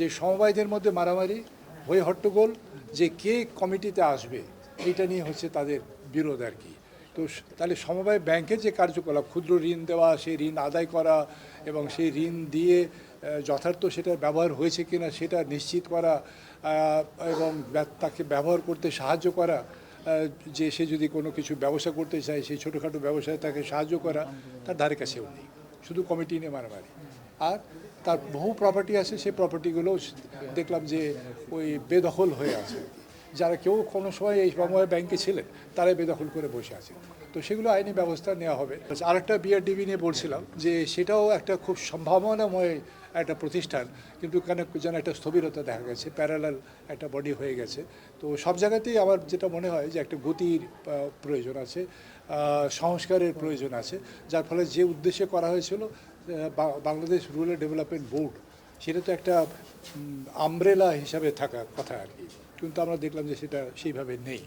যে সমবায়দের মধ্যে মারামারি, হয়ে হট্টগোল, যে কে কমিটিতে আসবে এটা নিয়ে হচ্ছে তাদের বিরোধ আর কি। তো তাহলে সমবায় ব্যাংকের যে কার্যকলাপ, ক্ষুদ্র ঋণ দেওয়া, সেই ঋণ আদায় করা এবং সেই ঋণ দিয়ে যথার্থ সেটার ব্যবহার হয়েছে কিনা সেটা নিশ্চিত করা এবং তাকে ব্যবহার করতে সাহায্য করা যে সে যদি কোনো কিছু ব্যবসা করতে চায়, সেই ছোটোখাটো ব্যবসায় তাকে সাহায্য করা, তার ধারে কাছেও নেই। শুধু কমিটি নিয়ে মারামারি। আর তার বহু প্রপার্টি আছে, সেই প্রপার্টিগুলো দেখলাম যে ওই বেদখল হয়ে আছে। যারা কেউ কোনো সময় এই সময় ব্যাংকে ছিলেন, তারাই বেদখল করে বসে আছে। তো সেগুলো আইনি ব্যবস্থা নেওয়া হবে। আরেকটা বিআরডিবি নিয়ে বলছিলাম যে সেটাও একটা খুব সম্ভাবনাময় একটা প্রতিষ্ঠান, কিন্তু কেন যেন একটা স্থবিরতা দেখা গেছে প্যারালাল একটা বডি হয়ে গেছে। তো সব জায়গাতেই আমার যেটা মনে হয় যে একটা গতির প্রয়োজন আছে সংস্কারের প্রয়োজন আছে, যার ফলে যে উদ্দেশ্যে করা হয়েছিল বাংলাদেশ রুরাল ডেভেলপমেন্ট বোর্ড সেটা তো একটা আমব্রেলা হিসাবে থাকা কথা আর কি। কিন্তু আমরা দেখলাম যে সেটা সেইভাবে নেই।